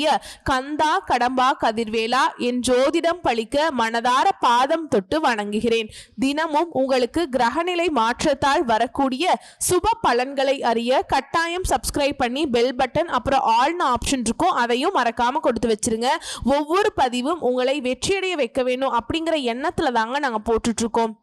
அனுப்பிய கந்தா கடம்பா கதிர்வேலா என் ஜோதிடம் பழிக்க மனதார பாதம் தொட்டு வணங்குகிறேன். தினமும் உங்களுக்கு கிரகநிலை மாற்றத்தால் வரக்கூடிய சுப பலன்களை அறிய கட்டாயம் சப்ஸ்கிரைப் பண்ணி பெல் பட்டன் அப்புறம் ஆல்னு ஆப்ஷன் இருக்கும். அதையும் மறக்காம கொடுத்து வச்சிருங்க. ஒவ்வொரு பதிவும் உங்களை வெற்றியடைய வைக்க வேணும் அப்படிங்கிற எண்ணத்துல தாங்க நாங்கள் போட்டுட்டு இருக்கோம்.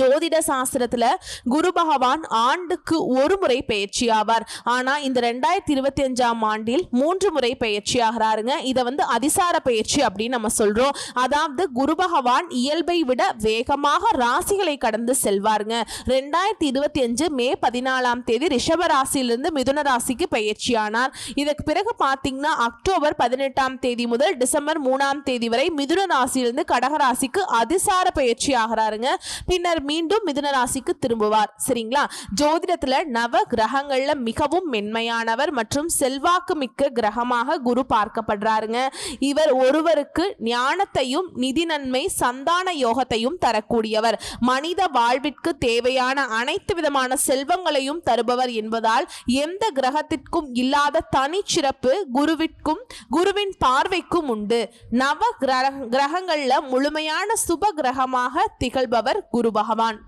ஜோதிட சாஸ்திரத்துல குரு பகவான் ஆண்டுக்கு ஒரு முறை பயிற்சி ஆவார். ஆனா இந்த ரெண்டாயிரத்தி இருபத்தி அஞ்சாம் ஆண்டில் மூன்று முறை பயிற்சி ஆகிறாருங்க. இதை வந்து அதிசார பயிற்சி அப்படின்னு நம்ம சொல்றோம். அதாவது குரு பகவான் இயல்பை விட வேகமாக ராசிகளை கடந்து செல்வாருங்க. ரெண்டாயிரத்தி இருபத்தி அஞ்சு மே பதினாலாம் தேதி ரிஷப ராசியிலிருந்து மிதுன ராசிக்கு பயிற்சியானார் இதற்கு பிறகு பார்த்தீங்கன்னா அக்டோபர் பதினெட்டாம் தேதி முதல் டிசம்பர் மூணாம் தேதி வரை மிதுன ராசியிலிருந்து கடகராசிக்கு அதிசார பயிற்சி ஆகிறாருங்க. பின்னர் பின்னர் மீண்டும் மிதுன ராசிக்கு திரும்புவார். சரிங்களா? ஜோதிடத்துல நவ கிரகங்கள்ல மிகவும் மென்மையானவர் மற்றும் செல்வாக்கு மிக்க கிரகமாக குரு பார்க்கப்படுறாருங்க. இவர் ஒருவருக்கு ஞானத்தையும் நிதி நன்மை சந்தான யோகத்தையும் தரக்கூடியவர். மனித வாழ்விற்கு தேவையான அனைத்து விதமான செல்வங்களையும் தருபவர் என்பதால் எந்த கிரகத்திற்கும் இல்லாத தனிச்சிறப்பு குருவிற்கும் குருவின் பார்வைக்கும் உண்டு. நவ கிரகங்கள்ல முழுமையான சுப கிரகமாக திகழ்பவர் குரு பகவான்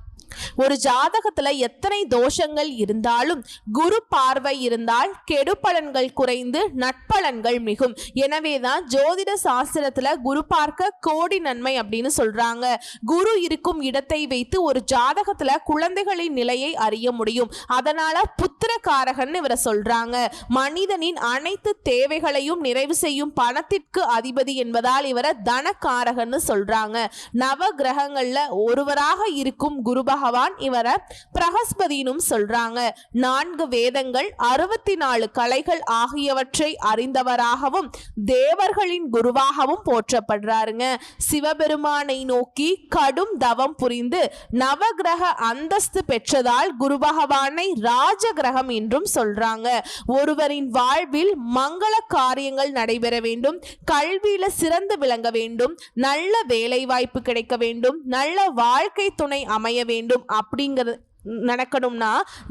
ஒரு ஜாதகத்துல எத்தனை தோஷங்கள் இருந்தாலும் குரு பார்வை இருந்தால் கெடுபலன்கள் குறைந்து நட்பலன்கள் மிகும். எனவேதான் ஜோதிட சாஸ்திரத்துல குரு பார்க்க கோடி நன்மை அப்படின்னு சொல்றாங்க. குரு இருக்கும் இடத்தை வைத்து ஒரு ஜாதகத்துல குழந்தைகளின் நிலையை அறிய முடியும். அதனால புத்திரகாரகன் இவரை சொல்றாங்க. மனிதனின் அனைத்து தேவைகளையும் நிறைவு செய்யும் பணத்திற்கு அதிபதி என்பதால் இவரை தனக்காரகன்னு சொல்றாங்க. நவ கிரகங்கள்ல ஒருவராக இருக்கும் குருபக பகவான் இவரை பிரகஸ்பதினும் சொல்றாங்க. நான்கு வேதங்கள் அறுபத்தி நாலு கலைகள் ஆகியவற்றை அறிந்தவராகவும் தேவர்களின் குருவாகவும் போற்றப்படுறாருங்க. சிவபெருமானை நோக்கி கடும் தவம் புரிந்து நவகிரக அந்தஸ்து பெற்றதால் குரு பகவானை ராஜ கிரகம் என்றும் சொல்றாங்க. ஒருவரின் வாழ்வில் மங்கள காரியங்கள் நடைபெற வேண்டும் கல்வியில சிறந்து விளங்க வேண்டும் நல்ல வேலை வாய்ப்பு கிடைக்க வேண்டும் நல்ல வாழ்க்கை துணை அமைய வேண்டும் அப்படிங்கிறது நடக்கணும்னா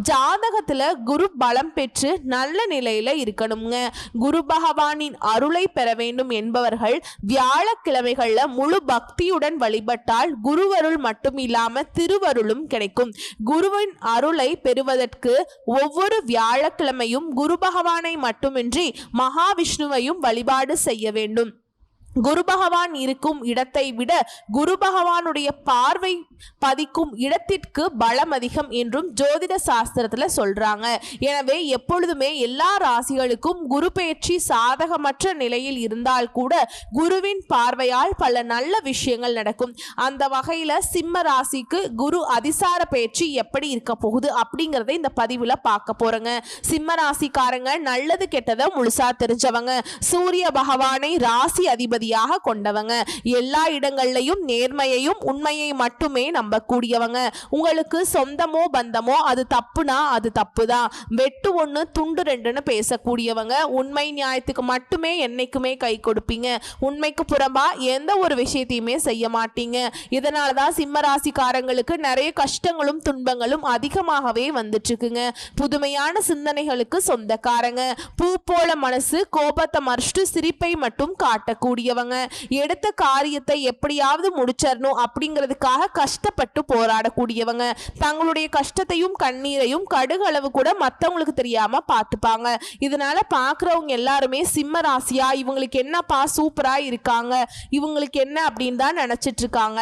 ஜாதகத்துல குரு பலம் பெற்று நல்ல நிலையில இருக்கணுங்க. குரு பகவானின் அருளை பெற வேண்டும் என்பவர்கள் வியாழக்கிழமைகள்ல முழு பக்தியுடன் வழிபட்டால் குருவருள் மட்டும் இல்லாம திருவருளும் கிடைக்கும். குருவின் அருளை பெறுவதற்கு ஒவ்வொரு வியாழக்கிழமையும் குரு பகவானை மட்டுமின்றி மகாவிஷ்ணுவையும் வழிபாடு செய்ய வேண்டும். குரு பகவான் இருக்கும் இடத்தை விட குரு பகவானுடைய பார்வை பதிக்கும் இடத்திற்கு பலம் அதிகம் என்றும் ஜோதிட சாஸ்திரத்துல சொல்றாங்க. எனவே எப்பொழுதுமே எல்லா ராசிகளுக்கும் குரு பெயர்ச்சி சாதகமற்ற நிலையில் இருந்தால் கூட குருவின் பார்வையால் பல நல்ல விஷயங்கள் நடக்கும். அந்த வகையில சிம்ம ராசிக்கு குரு அதிசார பயிற்சி எப்படி இருக்க போகுது அப்படிங்கிறத இந்த பதிவுல பார்க்க போறோங்க. சிம்ம ராசிக்காரங்க நல்லது கெட்டதை முழுசா தெரிஞ்சவங்க. சூரிய பகவானை ராசி அதிபதியாக கொண்டவங்க. எல்லா இடங்கள்லையும் நேர்மையையும் உண்மையை மட்டுமே நம்பக்கூடியவங்க. உங்களுக்கு சொந்தமோ பந்தமோ அது தப்புனா அது தப்பு தான் வெட்டு ஒன்று துண்டு ரெண்டுன்னு பேசக்கூடியவங்க. உண்மை நியாயத்துக்கு மட்டுமே என்னைக்குமே கை கொடுப்பீங்க. உண்மைக்கு புறம்பா எந்த ஒரு விஷயத்தையுமே செய்ய மாட்டீங்க. இதனால தான் சிம்ம ராசிக்காரங்களுக்கு நிறைய கஷ்டங்களும் துன்பங்களும் அதிகமாகவே வந்துட்டு இருக்குங்க புதுமையான சிந்தனைகளுக்கு சொந்தக்காரங்க. பூ போல மனசு கோபத்தை மறைச்சிட்டு சிரிப்பை மட்டும் காட்டக்கூடிய காட்டக்கூடியவங்க எடுத்த காரியத்தை எப்படியாவது முடிச்சிடணும் அப்படிங்கிறதுக்காக கஷ்டப்பட்டு போராடக்கூடியவங்க. தங்களுடைய கஷ்டத்தையும் கண்ணீரையும் கடுகளவு கூட மற்றவங்களுக்கு தெரியாம பார்த்துப்பாங்க. இதனால பார்க்குறவங்க எல்லாருமே சிம்ம ராசியா? இவங்களுக்கு என்னப்பா சூப்பரா இருக்காங்க? இவங்களுக்கு என்ன அப்படின்னு தான் நினைச்சிட்டு இருக்காங்க.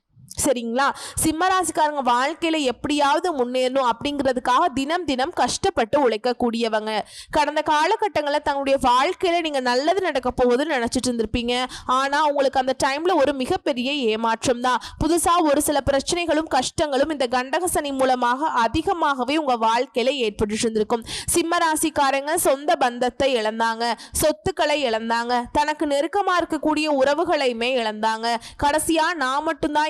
சரிங்களா? சிம்மராசிக்காரங்க வாழ்க்கையில எப்படியாவது முன்னேறணும் அப்படிங்கிறதுக்காக தினம் தினம் கஷ்டப்பட்டு உழைக்கக்கூடியவங்க. கடந்த காலகட்டங்களில் தங்களுடைய வாழ்க்கையில நீங்க நல்லது நடக்க போகுதுன்னு நினைச்சிட்டு இருந்திருப்பீங்க. ஆனா உங்களுக்கு அந்த டைம்ல ஒரு மிகப்பெரிய ஏமாற்றம் தான் புதுசா ஒரு சில பிரச்சனைகளும் கஷ்டங்களும் இந்த கண்டக சனி மூலமாக அதிகமாகவே உங்க வாழ்க்கையில ஏற்பட்டு இருந்திருக்கும். சிம்மராசிக்காரங்க சொந்த பந்தத்தை இழந்தாங்க. சொத்துக்களை இழந்தாங்க. தனக்கு நெருக்கமா இருக்கக்கூடிய உறவுகளையுமே இழந்தாங்க. கடைசியா நான் மட்டும்தான்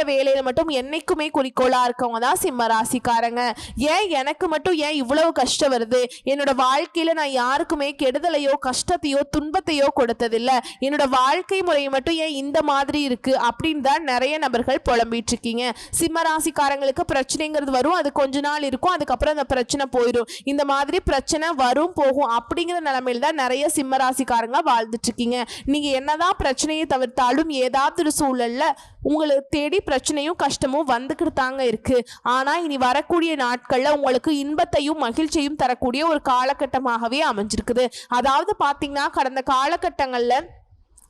வேலையில மட்டும் என்னைக்குமே குறிக்கோளா இருக்கவங்க தான் சிம்ம ராசிக்காரங்க. ஏன் எனக்கு மட்டும் ஏன் இவ்வளவு கஷ்டம் வருது? என்னோட வாழ்க்கையில நான் யாருக்குமே கெடுதலையோ கஷ்டத்தையோ துன்பத்தையோ கொடுத்ததில்ல. என்னோட வாழ்க்கை முறை மட்டும் ஏன் இந்த மாதிரி இருக்கு? அப்படின்னு தான் நிறைய நபர்கள் புலம்பிட்டு இருக்கீங்க. சிம்ம ராசிக்காரங்களுக்கு பிரச்சனைங்கிறது வரும். அது கொஞ்ச நாள் இருக்கும். அதுக்கப்புறம் அந்த பிரச்சனை போயிடும். இந்த மாதிரி பிரச்சனை வரும் போகும் அப்படிங்கிற நிலைமையில தான் நிறைய சிம்ம ராசிக்காரங்க வாழ்ந்துட்டு இருக்கீங்க. நீங்க என்னதான் பிரச்சனையை தவிர்த்தாலும் ஏதாவது ஒரு சூழல்ல உங்களை தேடி பிரச்சனையும் கஷ்டமும் வந்துக்கிட்டு தாங்க இருக்கு. ஆனா இனி வரக்கூடிய நாட்கள்ல உங்களுக்கு இன்பத்தையும் மகிழ்ச்சியும் தரக்கூடிய ஒரு காலகட்டமாகவே அமைஞ்சிருக்குது. அதாவது பாத்தீங்கன்னா கடந்த காலகட்டங்கள்ல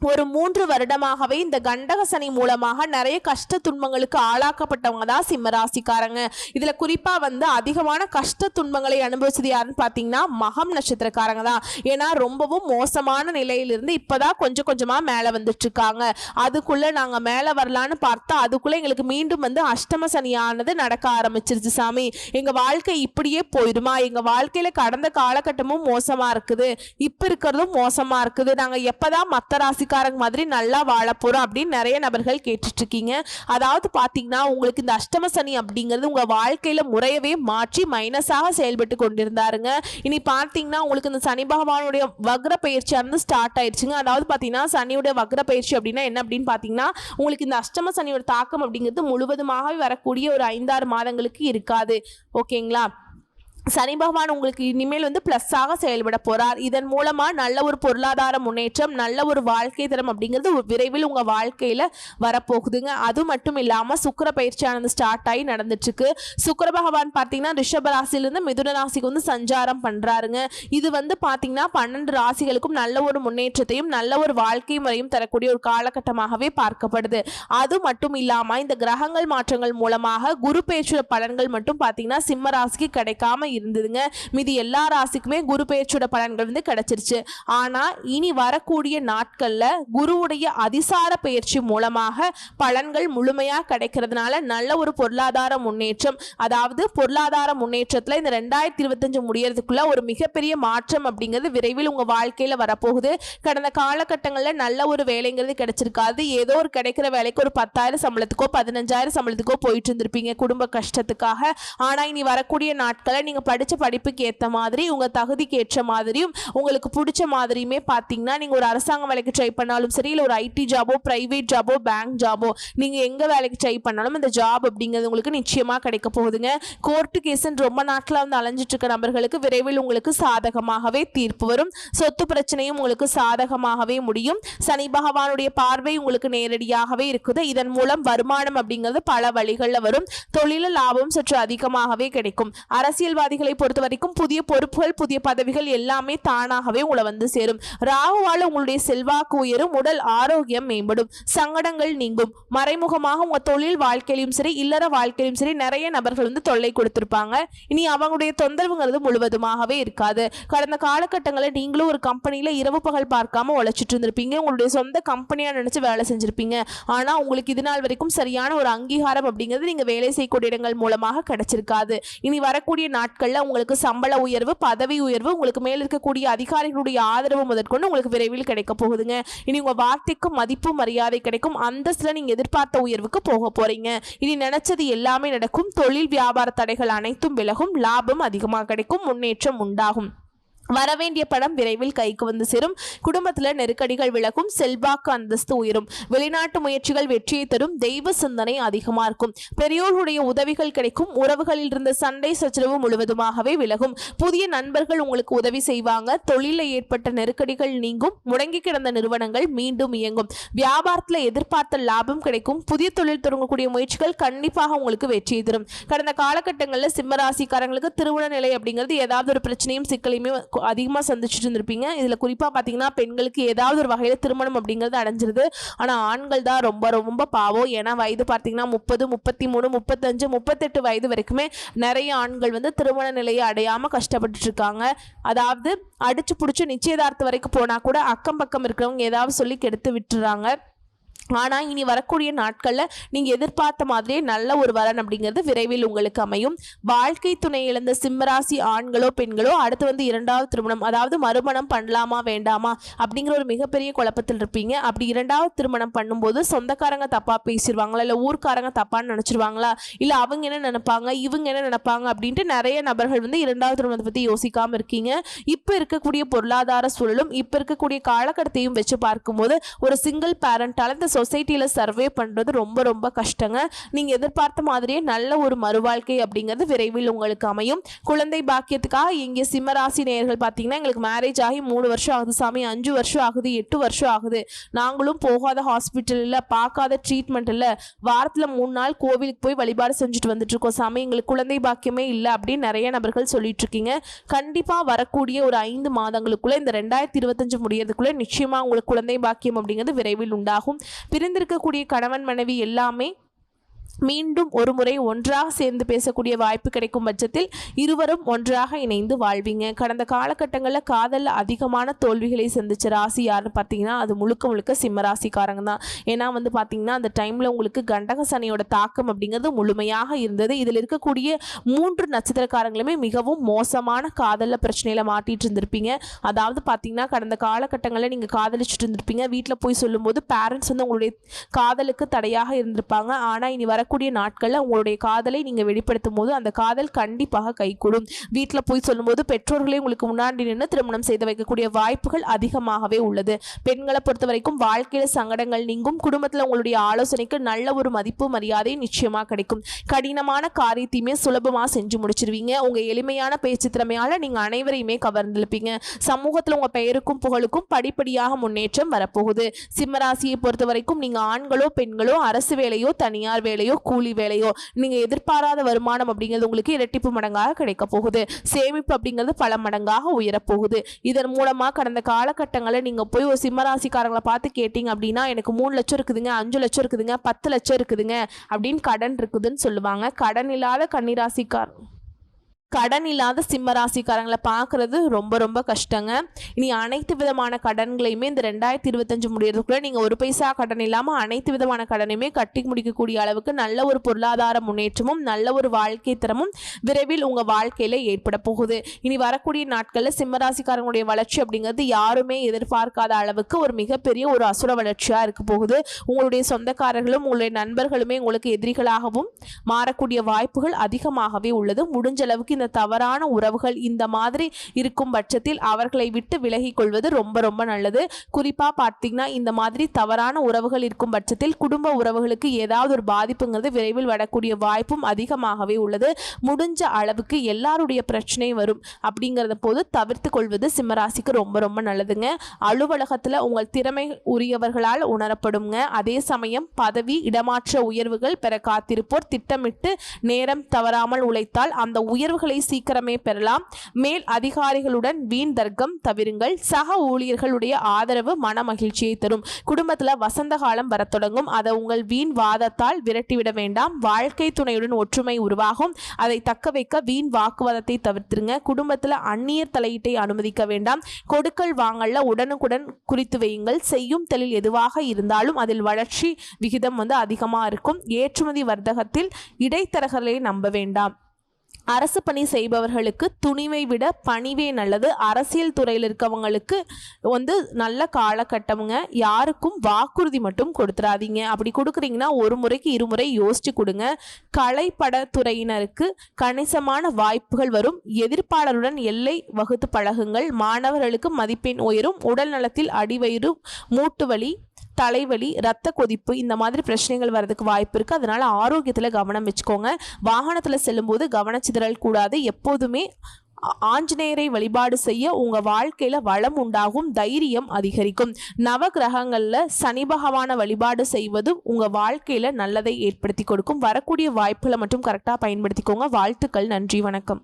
ஒரு மூன்று வருடமாகவே இந்த கண்டக சனி மூலமாக நிறைய கஷ்ட துன்பங்களுக்கு ஆளாக்கப்பட்டவங்க தான் சிம்மராசிக்காரங்க. இதுல குறிப்பா வந்து அதிகமான கஷ்ட துன்பங்களை அனுபவிச்சது யாருன்னு பாத்தீங்கன்னா மகம் நட்சத்திரக்காரங்க தான். ஏன்னா ரொம்பவும் மோசமான நிலையிலிருந்து இப்பதான் கொஞ்சம் கொஞ்சமா மேல வந்துட்டு இருக்காங்க அதுக்குள்ள நாங்க மேல வரலான்னு பார்த்தா அதுக்குள்ள எங்களுக்கு மீண்டும் வந்து அஷ்டம சனியானது நடக்க ஆரம்பிச்சிருச்சு சாமி. எங்க வாழ்க்கை இப்படியே போயிடுமா எங்க வாழ்க்கையில கடந்த காலகட்டமும் மோசமா இருக்குது. இப்ப இருக்கிறதும் மோசமா இருக்குது. நாங்க எப்பதான் மத்த ராசிக்காரங்க மாதிரி நல்லா வாழ போகிறோம் அப்படின்னு நிறைய நபர்கள் கேட்டுட்ருக்கீங்க. அதாவது பார்த்தீங்கன்னா உங்களுக்கு இந்த அஷ்டம சனி அப்படிங்கிறது உங்கள் வாழ்க்கையில் முறையவே மாற்றி மைனஸாக செயல்பட்டு கொண்டிருந்தாருங்க. இனி பார்த்தீங்கன்னா உங்களுக்கு இந்த சனி பகவானுடைய வக்ர பயிற்சியானது ஸ்டார்ட் ஆயிடுச்சுங்க. அதாவது பார்த்தீங்கன்னா சனியுடைய வக்ர பயிற்சி அப்படின்னா என்ன அப்படின்னு பார்த்தீங்கன்னா உங்களுக்கு இந்த அஷ்டம சனியோட தாக்கம் அப்படிங்கிறது முழுவதுமாகவே வரக்கூடிய ஒரு ஐந்தாறு மாதங்களுக்கு இருக்காது. ஓகேங்களா? சனி பகவான் உங்களுக்கு இனிமேல் வந்து ப்ளஸ்ஸாக செயல்பட போகிறார் இதன் மூலமாக நல்ல ஒரு பொருளாதார முன்னேற்றம் நல்ல ஒரு வாழ்க்கை தரம் அப்படிங்கிறது ஒரு விரைவில் உங்கள் வாழ்க்கையில் வரப்போகுதுங்க. அது மட்டும் இல்லாமல் சுக்கிர பயிற்சியானது ஸ்டார்ட் ஆகி நடந்துட்டுருக்கு. சுக்கர பகவான் பார்த்தீங்கன்னா ரிஷப ராசியிலேருந்து மிதுன ராசிக்கு வந்து சஞ்சாரம் பண்ணுறாருங்க இது வந்து பார்த்தீங்கன்னா பன்னெண்டு ராசிகளுக்கும் நல்ல ஒரு முன்னேற்றத்தையும் நல்ல ஒரு வாழ்க்கை முறையும் தரக்கூடிய ஒரு காலகட்டமாகவே பார்க்கப்படுது. அது மட்டும் இல்லாமல் இந்த கிரகங்கள் மாற்றங்கள் மூலமாக குரு பேச்சுட பலன்கள் மட்டும் பார்த்தீங்கன்னா சிம்ம ராசிக்கு கிடைக்காம இருந்ததுங்க. மீதி எல்லா ராசிக்குமே குரு பெயர்ச்சியோட பலன்கள் வந்து கிடைச்சிருச்சு. ஆனா இனி வரக்கூடிய நாட்கள்ல குருவுடைய அதிசார பயிற்சி மூலமாக பலன்கள் முழுமையா கிடைக்கிறதுனால நல்ல ஒரு பொருளாதார முன்னேற்றம் அதாவது பொருளாதார முன்னேற்றத்துல இந்த ரெண்டாயிரத்தி இருபத்தஞ்சு முடியறதுக்குள்ள ஒரு மிகப்பெரிய மாற்றம் அப்படிங்கிறது விரைவில் உங்க வாழ்க்கையில வரப்போகுது. கடந்த காலகட்டங்களில் நல்ல ஒரு வேலைங்கிறது கிடைச்சிருக்காது. ஏதோ ஒரு கிடைக்கிற வேலைக்கு ஒரு பத்தாயிரம் சம்பளத்துக்கோ பதினஞ்சாயிரம் சம்பளத்துக்கோ போயிட்டு இருந்திருப்பீங்க குடும்ப கஷ்டத்துக்காக. ஆனா இனி வரக்கூடிய நாட்களை நீங்கள் படிச்ச படிப்புக்கு ஏற்ற மாதிரி உங்க தகுதிக்கு ஏற்ற மாதிரியும் உங்களுக்கு பிடிச்ச மாதிரியுமே பார்த்தீங்கன்னா நீங்க ஒரு அரசாங்க வேலைக்கு ட்ரை பண்ணாலும் சரி இல்லை ஒரு ஐடி ஜாபோ பிரைவேட் ஜாபோ பேங்க் ஜாபோ நீங்க எங்க வேலைக்கு ட்ரை பண்ணாலும் இந்த ஜாப் அப்படிங்கிறது உங்களுக்கு நிச்சயமா கிடைக்க போகுதுங்க. கோர்ட்டு கேஸுன்னு ரொம்ப நாட்டில் வந்து அலைஞ்சிட்டு இருக்க நபர்களுக்கு விரைவில் உங்களுக்கு சாதகமாகவே தீர்ப்பு வரும். சொத்து பிரச்சனையும் உங்களுக்கு சாதகமாகவே முடியும். சனி பகவானுடைய பார்வை உங்களுக்கு நேரடியாகவே இருக்குது. இதன் மூலம் வருமானம் அப்படிங்கிறது பல வழிகளில் வரும். தொழில லாபம் சற்று அதிகமாகவே கிடைக்கும். அரசியல்வாதி அரசியல்வாதிகளை பொறுத்த வரைக்கும் புதிய பொறுப்புகள் புதிய பதவிகள் எல்லாமே தானாகவே உங்களை வந்து சேரும். ராகுவால உங்களுடைய செல்வாக்கு உயரும் உடல் ஆரோக்கியம் மேம்படும். சங்கடங்கள் நீங்கும். மறைமுகமாக உங்க தொழில் வாழ்க்கையிலும் சரி இல்லற வாழ்க்கையிலும் சரி நிறைய நபர்கள் வந்து தொல்லை கொடுத்திருப்பாங்க. இனி அவங்களுடைய தொந்தரவுங்கிறது முழுவதுமாகவே இருக்காது. கடந்த காலகட்டங்களில் நீங்களும் ஒரு கம்பெனியில இரவு பகல் பார்க்காம உழைச்சிட்டு இருந்திருப்பீங்க. உங்களுடைய சொந்த கம்பெனியா நினைச்சு வேலை செஞ்சிருப்பீங்க. ஆனா உங்களுக்கு இது நாள் வரைக்கும் சரியான ஒரு அங்கீகாரம் அப்படிங்கிறது நீங்க வேலை செய்யக்கூடிய இடங்கள் மூலமாக கிடைச்சிருக்காது. இனி வரக்கூடிய நாட்கள் நாட்களில் உங்களுக்கு சம்பள உயர்வு பதவி உயர்வு உங்களுக்கு மேல் இருக்கக்கூடிய அதிகாரிகளுடைய ஆதரவு முதற்கொண்டு உங்களுக்கு விரைவில் கிடைக்க போகுதுங்க. இனி உங்கள் வார்த்தைக்கு மதிப்பு மரியாதை கிடைக்கும். அந்தஸ்தில் நீங்கள் எதிர்பார்த்த உயர்வுக்கு போக போகிறீங்க இனி நினைச்சது எல்லாமே நடக்கும். தொழில் வியாபார தடைகள் அனைத்தும் விலகும். லாபம் அதிகமாக கிடைக்கும். முன்னேற்றம் உண்டாகும். வரவேண்டிய பணம் விரைவில் கைக்கு வந்து சேரும். குடும்பத்தில் நெருக்கடிகள் விலகும் செல்வாக்கு அந்தஸ்து உயரும். வெளிநாட்டு முயற்சிகள் வெற்றியை தரும் தெய்வ சிந்தனை அதிகமாக இருக்கும். பெரியோர்களுடைய உதவிகள் கிடைக்கும். உறவுகளில் இருந்த சண்டை சச்சரவு முழுவதுமாகவே விலகும். புதிய நண்பர்கள் உங்களுக்கு உதவி செய்வாங்க. தொழிலில் ஏற்பட்ட நெருக்கடிகள் நீங்கும். முடங்கி கிடந்த நிறுவனங்கள் மீண்டும் இயங்கும். வியாபாரத்தில் எதிர்பார்த்த லாபம் கிடைக்கும். புதிய தொழில் தொடங்கக்கூடிய முயற்சிகள் கண்டிப்பாக உங்களுக்கு வெற்றியை தரும். கடந்த காலகட்டங்களில் சிம்மராசிக்காரங்களுக்கு திருமண நிலை அப்படிங்கிறது ஏதாவது ஒரு பிரச்சனையும் சிக்கலையுமே அதிகமாக சந்திச்சுட்டு இருந்திருப்பீங்க. இதில் குறிப்பாக பார்த்தீங்கன்னா பெண்களுக்கு ஏதாவது ஒரு வகையில் திருமணம் அப்படிங்கிறது அடைஞ்சிருது. ஆனால் ஆண்கள் தான் ரொம்ப ரொம்ப பாவம். ஏன்னா வயது பார்த்தீங்கன்னா முப்பது முப்பத்தி மூணு முப்பத்தஞ்சு முப்பத்தெட்டு வயது வரைக்குமே நிறைய ஆண்கள் வந்து திருமண நிலையை அடையாமல் கஷ்டப்பட்டுட்டு இருக்காங்க. அதாவது அடிச்சு பிடிச்சி நிச்சயதார்த்தம் வரைக்கும் போனால் கூட அக்கம் பக்கம் இருக்கிறவங்க ஏதாவது சொல்லி கெடுத்து விட்டுறாங்க. ஆனால் இனி வரக்கூடிய நாட்களில் நீங்கள் எதிர்பார்த்த மாதிரியே நல்ல ஒரு வரன் அப்படிங்கிறது விரைவில் உங்களுக்கு அமையும். வாழ்க்கை துணை இழந்த சிம்மராசி ஆண்களோ பெண்களோ அடுத்து வந்து இரண்டாவது திருமணம் அதாவது மறுமணம் பண்ணலாமா வேண்டாமா அப்படிங்கிற ஒரு மிகப்பெரிய குழப்பத்தில் இருப்பீங்க. அப்படி இரண்டாவது திருமணம் பண்ணும்போது சொந்தக்காரங்க தப்பாக பேசிடுவாங்களா இல்லை ஊர்க்காரங்க தப்பான்னு நினச்சிருவாங்களா? இல்லை அவங்க என்ன நினைப்பாங்க? இவங்க என்ன நினைப்பாங்க? அப்படின்ட்டு நிறைய நபர்கள் வந்து இரண்டாவது திருமணத்தை பற்றி யோசிக்காமல் இருக்கீங்க. இப்போ இருக்கக்கூடிய பொருளாதார சூழலும் இப்போ இருக்கக்கூடிய காலகட்டத்தையும் வச்சு பார்க்கும்போது ஒரு சிங்கிள் பேரண்டால் இந்த சொசைட்டியில் சர்வே பண்ணுறது ரொம்ப ரொம்ப கஷ்டங்க. நீங்கள் எதிர்பார்த்த மாதிரியே நல்ல ஒரு மறுவாழ்க்கை அப்படிங்கிறது விரைவில் உங்களுக்கு அமையும். குழந்தை பாக்கியத்துக்காக இங்கே சிம்மராசி நேயர்கள் பார்த்தீங்கன்னா எங்களுக்கு மேரேஜ் ஆகி மூணு வருஷம் ஆகுது சாமி. அஞ்சு வருஷம் ஆகுது எட்டு வருஷம் ஆகுது. நாங்களும் போகாத ஹாஸ்பிட்டல் இல்லை பார்க்காத ட்ரீட்மெண்ட் இல்லை. வாரத்தில் மூணு நாள் கோவிலுக்கு போய் வழிபாடு செஞ்சுட்டு வந்துட்டு இருக்கோம் சாமி. எங்களுக்கு குழந்தை பாக்கியமே இல்லை அப்படின்னு நிறைய நபர்கள் சொல்லிட்டு இருக்கீங்க. கண்டிப்பாக வரக்கூடிய ஒரு ஐந்து மாதங்களுக்குள்ளே இந்த ரெண்டாயிரத்தி இருபத்தஞ்சு முடியறதுக்குள்ளே நிச்சயமாக உங்களுக்கு குழந்தை பாக்கியம் அப்படிங்கிறது விரைவில் உண்டாகும். பிரிந்திருக்கக்கூடிய கணவன் மனைவி எல்லாமே மீண்டும் ஒரு முறை ஒன்றாக சேர்ந்து பேசக்கூடிய வாய்ப்பு கிடைக்கும் பட்சத்தில் இருவரும் ஒன்றாக இணைந்து வாழ்வீங்க. கடந்த காலகட்டங்களில் காதலில் அதிகமான தோல்விகளை சந்திச்ச ராசி யாருன்னு பார்த்தீங்கன்னா அது முழுக்க முழுக்க சிம்ம ராசிக்காரங்க தான். ஏன்னா வந்து பார்த்தீங்கன்னா அந்த டைமில் உங்களுக்கு கண்டக சனியோட தாக்கம் அப்படிங்கிறது முழுமையாக இருந்தது. இதில் இருக்கக்கூடிய மூன்று நட்சத்திரக்காரங்களுமே மிகவும் மோசமான காதலில் பிரச்சனையில் மாட்டிட்டு இருந்திருப்பீங்க. அதாவது பார்த்தீங்கன்னா கடந்த காலகட்டங்களில் நீங்கள் காதலிச்சுட்டு இருந்திருப்பீங்க. வீட்டில் போய் சொல்லும்போது பேரண்ட்ஸ் வந்து உங்களுடைய காதலுக்கு தடையாக இருந்திருப்பாங்க. ஆனால் இனி வர வரக்கூடிய நாட்களில் உங்களுடைய காதலை நீங்கள் வெளிப்படுத்தும் போது அந்த காதல் கண்டிப்பாக கைகூடும். வீட்டில் போய் சொல்லும்போது பெற்றோர்களே உங்களுக்கு முன்னாடி நின்று திருமணம் செய்து வைக்கக்கூடிய வாய்ப்புகள் அதிகமாகவே உள்ளது. பெண்களை பொறுத்த வரைக்கும் வாழ்க்கையில் சங்கடங்கள் நீங்கும். குடும்பத்தில் உங்களுடைய ஆலோசனைக்கு நல்ல ஒரு மதிப்பு மரியாதை நிச்சயமாக கிடைக்கும். கடினமான காரியத்தையுமே சுலபமாக செஞ்சு முடிச்சிருவீங்க. உங்கள் எளிமையான பேச்சு திறமையால் நீங்கள் அனைவரையுமே கவர்ந்திருப்பீங்க சமூகத்தில் உங்கள் பெயருக்கும் புகழுக்கும் படிப்படியாக முன்னேற்றம் வரப்போகுது. சிம்மராசியை பொறுத்த வரைக்கும் நீங்கள் ஆண்களோ பெண்களோ அரசு வேலையோ தனியார் வேலையோ கூலி வேலையோ நீங்கள் எதிர்பாராத வருமானம் அப்படிங்கிறது உங்களுக்கு இரட்டிப்பு மடங்காக கிடைக்க போகுது. சேமிப்பு அப்படிங்கிறது பல மடங்காக உயரப்போகுது இதன் மூலமாக கடந்த காலகட்டங்களில் நீங்கள் போய் ஒரு சிம்மராசிக்காரங்களை பார்த்து கேட்டிங்க அப்படின்னா எனக்கு மூணு லட்சம் இருக்குதுங்க அஞ்சு லட்சம் இருக்குதுங்க பத்து லட்சம் இருக்குதுங்க அப்படின்னு கடன் இருக்குதுன்னு சொல்லுவாங்க. கடன் இல்லாத கன்னிராசிக்கார் கடன் இல்லாத சிம்ம ராசிக்காரங்களை பார்க்குறது ரொம்ப ரொம்ப கஷ்டங்க. இனி அனைத்து விதமான கடன்களையுமே இந்த ரெண்டாயிரத்தி இருபத்தஞ்சு முடியறதுக்குள்ள நீங்கள் ஒரு பைசா கடன் இல்லாமல் அனைத்து விதமான கடனையுமே கட்டி முடிக்கக்கூடிய அளவுக்கு நல்ல ஒரு பொருளாதார முன்னேற்றமும் நல்ல ஒரு வாழ்க்கை தரமும் விரைவில் உங்கள் வாழ்க்கையில் ஏற்பட போகுது. இனி வரக்கூடிய நாட்களில் சிம்மராசிக்காரங்களுடைய வளர்ச்சி அப்படிங்கிறது யாருமே எதிர்பார்க்காத அளவுக்கு ஒரு மிகப்பெரிய ஒரு அசுர வளர்ச்சியாக இருக்க போகுது. உங்களுடைய சொந்தக்காரர்களும் உங்களுடைய நண்பர்களுமே உங்களுக்கு எதிரிகளாகவும் மாறக்கூடிய வாய்ப்புகள் அதிகமாகவே உள்ளது. முடிஞ்ச அளவுக்கு இந்த தவறான உறவுகள் இந்த மாதிரி இருக்கும் பட்சத்தில் அவர்களை விட்டு விலகிக் கொள்வது ரொம்ப ரொம்ப நல்லது. குறிப்பாக பார்த்தீங்கன்னா இந்த மாதிரி தவறான உறவுகள் இருக்கும் பட்சத்தில் குடும்ப உறவுகளுக்கு ஏதாவது ஒரு பாதிப்புங்கிறது விரைவில் வரக்கூடிய வாய்ப்பும் அதிகமாகவே உள்ளது. முடிஞ்ச அளவுக்கு எல்லாருடைய பிரச்சனை வரும். அப்படிங்கிறத போது தவிர்த்து கொள்வது சிம்மராசிக்கு ரொம்ப ரொம்ப நல்லதுங்க. அலுவலகத்தில் உங்கள் திறமை உரியவர்களால் உணரப்படுங்க அதே சமயம் பதவி இடமாற்ற உயர்வுகள் பெற காத்திருப்போர் திட்டமிட்டு நேரம் தவறாமல் உழைத்தால் அந்த உயர்வுகளை பலன்களை சீக்கிரமே பெறலாம். மேல் அதிகாரிகளுடன் வீண் தர்க்கம் தவிருங்கள். சக ஊழியர்களுடைய ஆதரவு மன மகிழ்ச்சியை தரும். குடும்பத்தில் வசந்த காலம் வரத் தொடங்கும். அதை உங்கள் வீண் வாதத்தால் விரட்டிவிட வேண்டாம். வாழ்க்கை துணையுடன் ஒற்றுமை உருவாகும். அதை தக்க வைக்க வீண் வாக்குவாதத்தை தவிர்த்துருங்க. குடும்பத்தில் அந்நியர் தலையீட்டை அனுமதிக்க வேண்டாம். கொடுக்கல் வாங்கல்ல உடனுக்குடன் குறித்து வையுங்கள். செய்யும் தொழில் எதுவாக இருந்தாலும் அதில் வளர்ச்சி விகிதம் வந்து அதிகமாக இருக்கும். ஏற்றுமதி வர்த்தகத்தில் இடைத்தரகர்களை நம்ப வேண்டாம். அரசு பணி செய்பவர்களுக்கு துணிவை விட பணிவே நல்லது. அரசியல் துறையில் இருக்கவங்களுக்கு வந்து நல்ல காலகட்டமுங்க. யாருக்கும் வாக்குறுதி மட்டும் கொடுத்துறாதீங்க. அப்படி கொடுக்குறீங்கன்னா ஒரு முறைக்கு இருமுறை யோசிச்சு கொடுங்க. கலைப்படத்துறையினருக்கு கணிசமான வாய்ப்புகள் வரும். எதிர்ப்பாளருடன் எல்லை வகுத்து பழகுங்கள். மாணவர்களுக்கு மதிப்பெண் உயரும். உடல் நலத்தில் அடிவயிறு மூட்டு வலி தலைவலி ரத்த கொதிப்பு இந்த மாதிரி பிரச்சனைகள் வரதுக்கு வாய்ப்பு இருக்குது அதனால் ஆரோக்கியத்தில் கவனம் வச்சுக்கோங்க. வாகனத்தில் செல்லும்போது கவனச்சிதறல் கூடாது. எப்போதுமே ஆஞ்சநேயரை வழிபாடு செய்ய உங்கள் வாழ்க்கையில் வளம் உண்டாகும் தைரியம் அதிகரிக்கும். நவ கிரகங்களில் சனி பகவான வழிபாடு செய்வதும் உங்கள் வாழ்க்கையில் நல்லதை ஏற்படுத்தி கொடுக்கும். வரக்கூடிய வாய்ப்புகளை மட்டும் கரெக்டாக பயன்படுத்திக்கோங்க. வாழ்த்துக்கள். நன்றி. வணக்கம்.